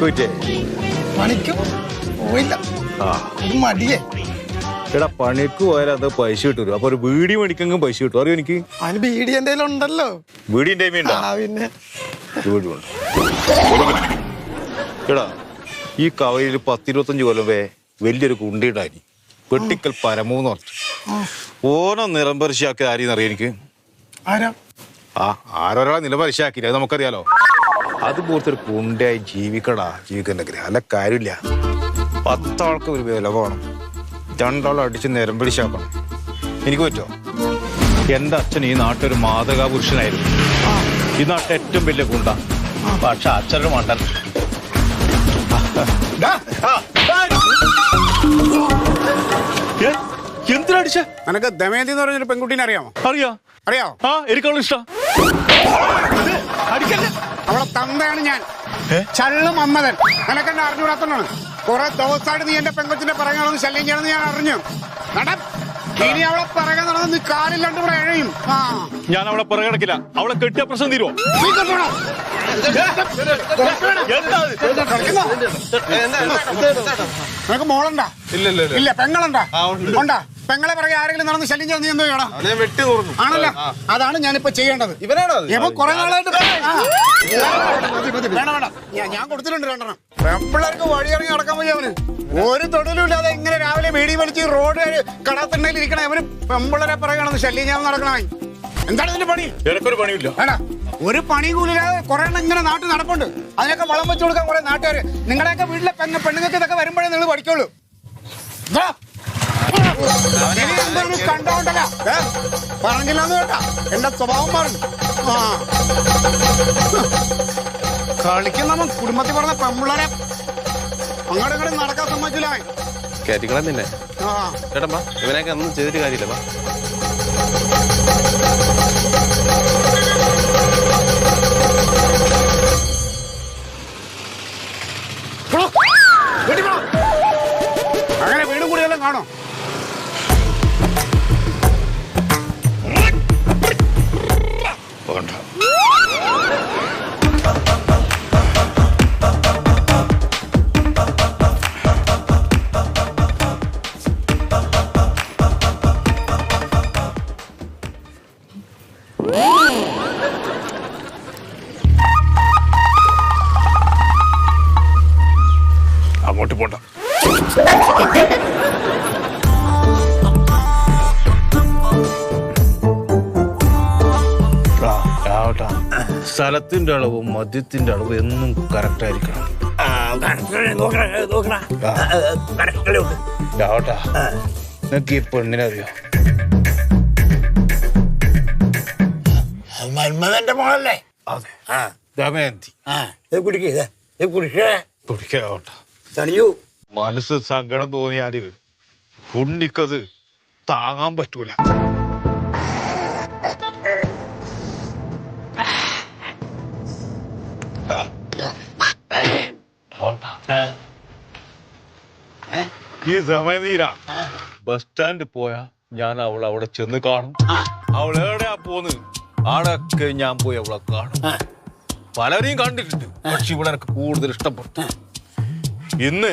പോയിട്ടേ. പണിക്കും പോയില്ല. മടിയേ. എടാ പണിക്ക് പോയാൽ അത് പൈസ കിട്ടൂല? അപ്പൊ ഒരു വീടി മേടിക്കെങ്കിലും പൈസ കിട്ടും. അറിയോ എനിക്ക്? അതിന് ബീഡി എന്റെ ഉണ്ടല്ലോ. ഉണ്ടോ? ആ പിന്നെ. എടാ ഈ കവലയിൽ പത്തിരുപത്തഞ്ച് കൊല്ലം വേ വലിയൊരു കുണ്ടിയിട്ടായി വെട്ടിക്കൽ പരമൂന്ന് പറഞ്ഞു ഓണം നിറംപരിശാക്കി ആരെയും അറിയാം എനിക്ക്? ആരാ? ആ നിലം നിലപരിശാക്കില്ല അത് നമുക്കറിയാലോ. അതുപോലത്തെ ഒരു കുണ്ടയായി ജീവിക്കടാ ഗ്രഹം. അല്ല കാര്യമില്ല. പത്താൾക്ക് ഒരു വില വേണം. രണ്ടാളും അടിച്ച് നിരമ്പടിച്ചാക്കണം എനിക്ക് പറ്റോ എന്റെ അച്ഛൻ ഈ നാട്ടൊരു മാതൃകാ പുരുഷനായിരുന്നു ഈ നാട്ടിൽ ഏറ്റവും വലിയ കുണ്ട പക്ഷെ അച്ഛനൊരു മണ്ടൻ. എന്തിനടിച്ച നിനക്ക് ദമയന്തി എന്ന് പറഞ്ഞൊരു പെൺകുട്ടീനെ അറിയാമോ? അറിയാ. അറിയാമോ ആ എനിക്കവളെ ഇഷ്ടം. അവളെ തന്തയാണ് ഞാൻ. ചള്ളു മമ്മതൻ നിനക്കെന്നെ അറിഞ്ഞുകൂടാത്തോണ്ടാണ്. കുറെ ദിവസമായിട്ട് നീ എന്റെ പെങ്കൊച്ചിന്റെ പിറകെ ശല്യം ചെയ്യണമെന്ന് ഞാൻ അറിഞ്ഞു. നട. ഇനി അവളെ പിറകെ നടന്ന് നീ കാലില്ലാണ്ട് ഇവിടെ എഴയും. ആ. ഞാൻ അവളെ പുറകെ കിടക്കില്ല. അവളെ കെട്ടിയ പ്രശ്നം തീരുവോ. നിനക്ക് മോളുണ്ടാ? ഇല്ല ഇല്ല പെങ്ങളുണ്ടാ? ഉണ്ടാ. പെങ്ങളെ പിറകെ ആരെങ്കിലും നടന്ന് ശല്യം ചെയ്യാൻ നീ എന്തോ ചെയ്യണം? ആണല്ലോ. അതാണ് ഞാനിപ്പോ ചെയ്യേണ്ടത്. ഇവനാണോ ഇപ്പൊ ഇവൻ കുറെ നാളായിട്ട് ആ. വേണ്ട വേണ്ട. ഞാൻ- ഞാൻ കൊടുത്തിട്ടുണ്ട് രണ്ടെണ്ണം. പെമ്പിള്ളേർക്ക് വഴിയിറങ്ങി നടക്കാൻ വയ്യ അവന്. ഒരു തൊഴിലും ഇല്ലാതെ ഇങ്ങനെ രാവിലെ മേടി വലിച്ച് റോഡ് കടത്തിണ്ടയിൽ ഇരിക്കണേ. അവന് പെമ്പിള്ളരെ പറയുകയാണെന്ന് ശല്യം ഞാൻ നടക്കണമായി എന്താണ് ഇതിന്റെ പണി? എനിക്കൊരു പണിയില്ല. വേണ്ട. ഒരു പണി കൂലില്ലാതെ കുറെ എണ്ണം ഇങ്ങനെ നാട്ടിൽ നടപ്പുണ്ട്. അതിനൊക്കെ വളം വെച്ച് കൊടുക്കാൻ കുറെ നാട്ടുകാര്. നിങ്ങളെയൊക്കെ വീട്ടിലെ പെങ്ങ പെണ്ണുങ്ങൾക്ക് ഇതൊക്കെ വരുമ്പോഴേ നിങ്ങൾ പഠിക്കുള്ളൂ. കണ്ടോണ്ടല്ല. പറഞ്ഞില്ലെന്ന് പറഞ്ഞില്ലാന്ന് കേട്ടാ. എന്റെ സ്വഭാവം പറഞ്ഞു ആ. കളിക്കുന്ന കുടുംബത്തിൽ പറഞ്ഞ പെമ്പിള്ളേരെ അങ്ങോട്ടും ഇങ്ങോട്ടും നടക്കാൻ സമ്മതിച്ചില്ല. കയറ്റിക്കണം നിന്നെ ആ ചേട്ടമ്മാ ഇവനൊക്കെ ഒന്നും ചെയ്തിട്ട് കാര്യമില്ല വാ. അങ്ങോട്ട് പോണ്ട. സ്ഥലത്തിന്റെ അളവ് മദ്യത്തിന്റെ അളവ് എന്നും കറക്റ്റ് ആയിരിക്കണം. ആ. ആവട്ടെ. നിനക്ക് ഈ പെണ്ണിനെ അറിയോ? മന്മഥന്റെ മോളല്ലേ? അതെ. ദമയന്തി. കുടിക്കേ കുടിക്കേ. പിടിക്കാവട്ടെ തണിയൂ മനസ്സ് സങ്കടം തോന്നിയാൽ ഉണ്ണിക്കത് താങ്ങാൻ പറ്റൂല. ഈ സമയം തീരാ ബസ് സ്റ്റാൻഡിൽ പോയാ ഞാൻ അവൾ അവിടെ ചെന്ന് കാണും. അവൾ എവിടെയാ പോന്ന്? ആടൊക്കെ ഞാൻ പോയി അവളെ കാണും. പലരെയും കണ്ടിട്ടുണ്ട്. പക്ഷെ ഇവിടെ എനിക്ക് കൂടുതൽ ഇഷ്ടപ്പെട്ടു. ഇന്ന്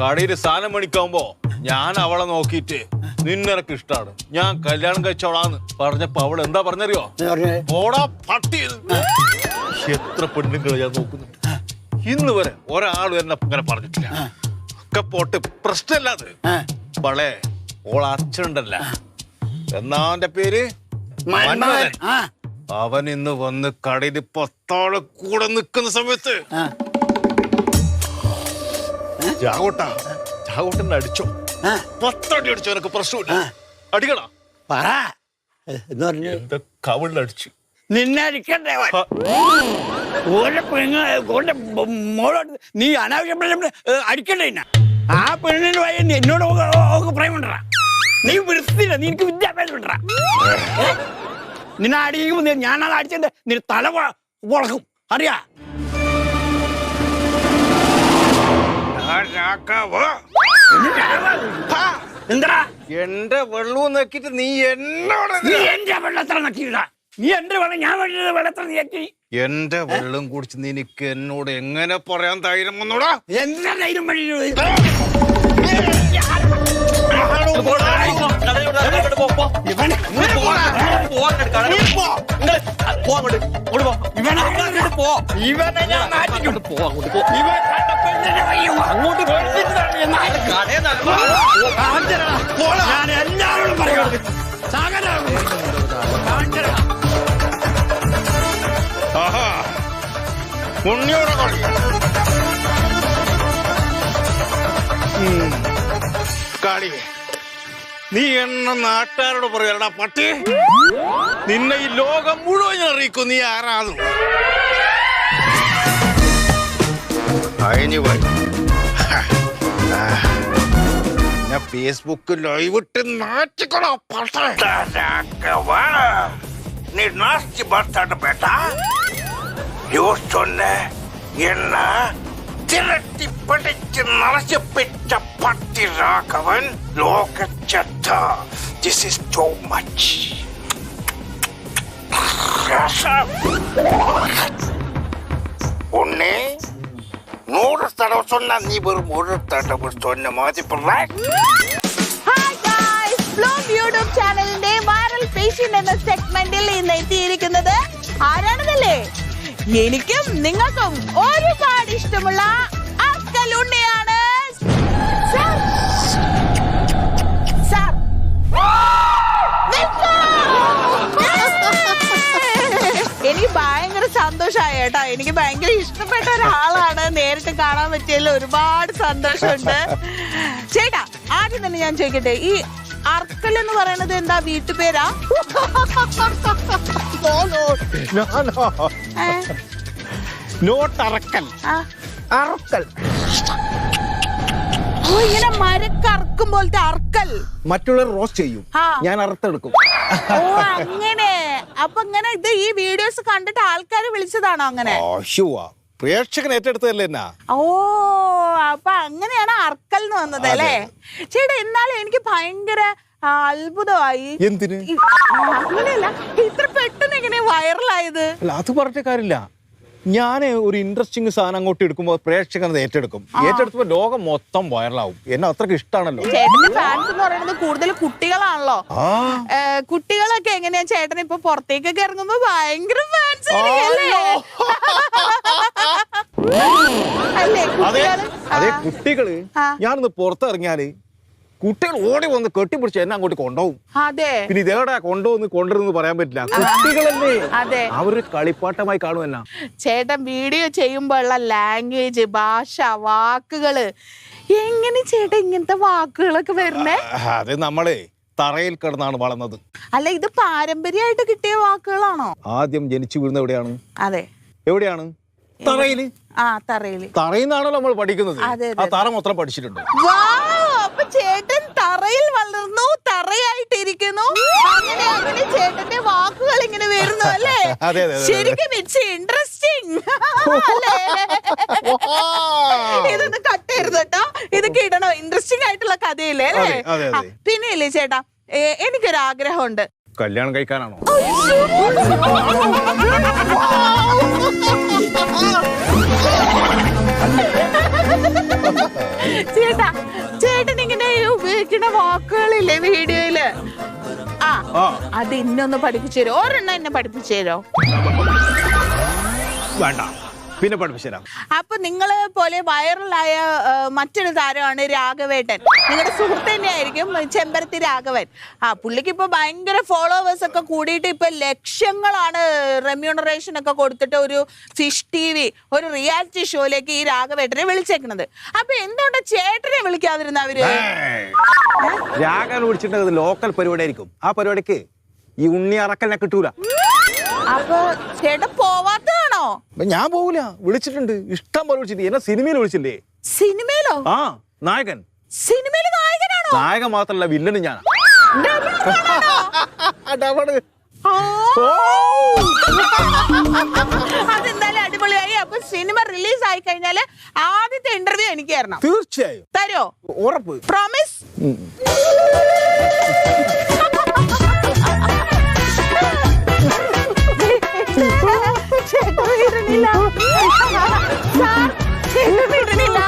കടയിൽ സാധനം മണിക്കാവുമ്പോ ഞാൻ അവളെ നോക്കിയിട്ട് നിന്നെനക്ക് ഇഷ്ടാണ്. ഞാൻ കല്യാണം കഴിച്ചവളാന്ന് പറഞ്ഞപ്പോ അവൾ എന്താ പറഞ്ഞറിയോ? ഓടാ പോടാ പട്ടി എത്ര പെണ്ണുങ്ങളെ ഞാൻ നോക്കുന്നുണ്ട്. ഇന്ന് വരെ ഒരാളും എന്നെ അങ്ങനെ പറഞ്ഞിട്ടില്ല. ഒക്കെ പോട്ട് പ്രശ്നമല്ലാത് വളെ ഓള അച്ഛനുണ്ടല്ല. എന്നാന്റെ പേര്? അവൻ ഇന്ന് വന്ന് കടയിൽ പത്താൾ കൂടെ നിൽക്കുന്ന സമയത്ത് ജാഗോട്ടാ ജാഗോട്ടനെ അടിച്ചോ. ആ. പത്തടി അടിച്ചോ എനക്ക് പ്രശ്നമില്ല. അടിക്കടാ. പറ. എന്ന് പറഞ്ഞു കവിളിലടിച്ചു. നിന്നെ അടിക്കണ്ടേ? ഓന്റെ പെണ്ണ ഓന്റെ മോളോട് നീ അനാവശ്യം അടിക്കണ്ടേ എന്നെ? ആ പെണ്ണിന് വയ എന്നോട് പ്രേമുണ്ടാ നീ വിളിച്ചില്ല നീ എനിക്ക് വിദ്യാഭ്യാസം ഉണ്ടാ നിന്നെ അടിക്കുമ്പോ നീ- ഞാനത് അടിച്ചിട്ട് നിന്റെ തല പൊ- പൊളക്കും എന്താ എന്റെ വെള്ളവും നക്കിട്ട് നീ എന്നോട് നീ എന്റെ വെള്ളത്ര നക്കിയിടാ നീ എന്റെ വെള്ളം ഞാൻ വേണ്ടത് വെള്ളത്തിൽ നീക്കി. എന്റെ വെള്ളം കുടിച്ച് നിനക്ക് എന്നോട് എങ്ങനെ പറയാൻ ധൈര്യം വന്നോടാ? എന്താ ധൈര്യം വഴി? ഇവനെ ഞാൻ ഇവൻ. ഞാൻ എല്ലാവരോടും ആഹാ. ഉണ്ണിയോടെ കളി ഉം. കളി നീ എന്നെ നാട്ടുകാരോട് പറയലടാ പട്ടി. നിന്നെ ഈ ലോകം മുഴുവൻ ഞാൻ അറിയിക്കും നീ ആരാതും അതിന് പോയി ഞാൻ ഫേസ്ബുക്ക് ലൈവ് ഇട്ട് നാറ്റിക്കണോ പട്ടേ நீ நாஸ்தி பார்த்தாட்ட பேட்டா யோ சொன்ன என்ன திரட்டி படிச்சு நரச பெற்ற பட்டி ராகவன் லோக சத்தா திஸ் இஸ் டூ மச் உன்னே நூறு தடவை சொன்னா நீ வெறும் ஒரு தடவை சொன்ன மாதிரி ഹായ് ഗായ്സ് ബ്ലോഗ് യൂട്യൂബ് ചാനലിന്റെ വൈറൽ പേഷ്യന്റ് എന്ന സെഗ്മെന്റിൽ ഇന്ന് എത്തിയിരിക്കുന്നത് ആരാണെന്നല്ലേ എനിക്കും നിങ്ങൾക്കും ഒരുപാട് ഇഷ്ടമുള്ള അക്കൽ ഉണ്ണിയാണ് സാർ. സാർ. സന്തോഷമായി കേട്ടോ. എനിക്ക് ഭയങ്കര ഇഷ്ടപ്പെട്ട ഒരാളാണ്. നേരിട്ട് കാണാൻ പറ്റിയതിൽ ഒരുപാട് സന്തോഷമുണ്ട്. ചേട്ടാ ആദ്യം തന്നെ ഞാൻ ചോദിക്കട്ടെ ഈ അർക്കൽ എന്ന് പറയുന്നത് എന്താ വീട്ടുപേരാ. അറുക്കൽ. ഇങ്ങനെ മരക്കറക്കും പോലത്തെ അർക്കൽ. മറ്റുള്ളവർ റോസ്റ്റ് ചെയ്യും. ഞാൻ അറുത്തെടുക്കും. ഓ അങ്ങനെ. അപ്പൊ ഇങ്ങനെ ഇത് ഈ വീഡിയോസ് കണ്ടിട്ട് ആൾക്കാർ വിളിച്ചതാണോ അങ്ങനെ? പ്രേക്ഷകൻ ഏറ്റെടുത്തതല്ലേ എന്നാ? ഓ അപ്പൊ അങ്ങനെയാണ് അർക്കൽ എന്ന് വന്നത് അല്ലേ? ചേട്ടാ എന്നാലും എനിക്ക് ഭയങ്കര അത്ഭുതമായി. എന്തിന്? അങ്ങനെയല്ല ഇത്ര പെട്ടെന്ന് എങ്ങനെ വൈറലായത് അല്ല അത് പറഞ്ഞ കാര്യമില്ല. ഞാൻ ഒരു ഇൻട്രസ്റ്റിംഗ് സാധനം അങ്ങോട്ട് എടുക്കുമ്പോൾ പ്രേക്ഷകൻ അത് ഏറ്റെടുക്കും. ഏറ്റെടുക്കുമ്പോൾ ലോകം മൊത്തം വൈറലാവും എന്നെ അത്രയ്ക്ക് ഇഷ്ടമാണല്ലോ ചേട്ടന്റെ ഫാൻസ് എന്ന് പറയുന്നത് കൂടുതൽ കുട്ടികളാണല്ലോ. കുട്ടികളൊക്കെ എങ്ങനെയാ ചേട്ടൻ ഇപ്പൊ പുറത്തേക്കൊക്കെ ഇറങ്ങുമ്പോ ഭയങ്കര ഫാൻസ് അല്ലേ? കുട്ടികൾ. ഞാനൊന്ന് പുറത്തിറങ്ങിയാൽ കുട്ടികൾ ഓടി വന്ന് കെട്ടിപ്പിടിച്ച് എന്നെ അങ്ങോട്ട് കൊണ്ടുപോകും. അതെ. പിന്നെ ഇതേടെ കൊണ്ടുവന്ന് കൊണ്ടുവരുന്ന് പറയാൻ പറ്റില്ല. കുട്ടികളല്ലേ? അതെ. അവർ കളിപ്പാട്ടമായി കാണും എന്നാ. ചേട്ടൻ വീഡിയോ ചെയ്യുമ്പോഴുള്ള ലാംഗ്വേജ് ഭാഷ വാക്കുകൾ. എങ്ങനെ ചേട്ടൻ ഇങ്ങനത്തെ വാക്കുകളൊക്കെ വരുന്നേ? അത് നമ്മളെ തറയിൽ കിടന്നാണ് വളർന്നത്. അല്ല ഇത് പാരമ്പര്യമായിട്ട് കിട്ടിയ വാക്കുകളാണോ? ആദ്യം ജനിച്ചു വീഴുന്ന എവിടെയാണ്? അതെ. എവിടെയാണ്? തറയിൽ. ആ തറയിൽ. തറയിൽ നിന്നാണല്ലോ നമ്മൾ പഠിക്കുന്നത്. ആ. തറ മൊത്തം പഠിച്ചിട്ടുണ്ട്. ചേട്ടൻ തറയിൽ വളർന്നു തറയായിട്ടിരിക്കുന്നു. അങ്ങനെ അങ്ങനെ ചേട്ടന്റെ വാക്കുകൾ ഇങ്ങനെ വരുന്നു അല്ലേ. ശരിക്കും ഇറ്റ്സ് ഇൻട്രസ്റ്റിംഗ് ഇതൊന്ന് കട്ട് ചെയ്യരുത് കേട്ടോ. ഇതൊക്കെ ഇടണോ? ഇൻട്രസ്റ്റിംഗ് ആയിട്ടുള്ള കഥയില്ലേ അല്ലേ? പിന്നെ ഇല്ലേ ചേട്ടാ എനിക്കൊരു ആഗ്രഹമുണ്ട് കല്യാണം കഴിക്കാനാണോ? വാക്കുകളില്ലേ വീഡിയോയിൽ? ആ ആ. അത് ഇന്നൊന്ന് പഠിപ്പിച്ചു തരോ ഒരെണ്ണം എന്നെ പഠിപ്പിച്ചു തരോ വേണ്ട. പിന്നെ പഠിപ്പിച്ചു തരാം അപ്പൊ നിങ്ങൾ പോലെ വൈറലായ മറ്റൊരു താരമാണ് രാഘവേട്ടൻ. നിങ്ങളുടെ സുഹൃത്ത് തന്നെയായിരിക്കും ചെമ്പരത്തി രാഘവൻ. ആ പുള്ളിക്ക് ഇപ്പൊ ഭയങ്കര ഫോളോവേഴ്സ് ഒക്കെ കൂടിയിട്ട് ഇപ്പൊ ലക്ഷങ്ങളാണ് റെമ്യൂണറേഷൻ ഒക്കെ കൊടുത്തിട്ട് ഒരു ഫിഷ് ടി വി ഒരു റിയാലിറ്റി ഷോയിലേക്ക് ഈ രാഘവേട്ടനെ വിളിച്ചേക്കണത്. അപ്പൊ എന്തുകൊണ്ട് ചേട്ടനെ വിളിക്കാതിരുന്ന അവർ? രാഘവൻ വിളിച്ചിട്ടുണ്ടെങ്കിൽ ലോക്കൽ പരിപാടി ആയിരിക്കും. ആ പരിപാടിക്ക് ഈ ഉണ്ണി അറക്കലിനെ കിട്ടൂല. അപ്പൊ ചേട്ടൻ പോവാത്തതാണോ അപ്പൊ ഞാൻ പോകൂല വിളിച്ചിട്ടുണ്ട്. ഇഷ്ടം പോലെ വിളിച്ചിട്ട് എന്നെ സിനിമയിൽ വിളിച്ചില്ലേ? സിനിമയിലോ? ആ നായകൻ. സിനിമയിൽ നായകനാണോ? നായകൻ മാത്രല്ല വില്ലനും ഞാൻ. അതെന്തായാലും അടിപൊളിയായി. അപ്പൊ സിനിമ റിലീസ് ആയി കഴിഞ്ഞാൽ ആദ്യത്തെ ഇന്റർവ്യൂ എനിക്ക് തരണം. തീർച്ചയായും. തരോ? ഉറപ്പ്. പ്രോമിസ് ചേട്ടൻ വീഴണില്ല സാർ ചേട്ടൻ വീഴണില്ല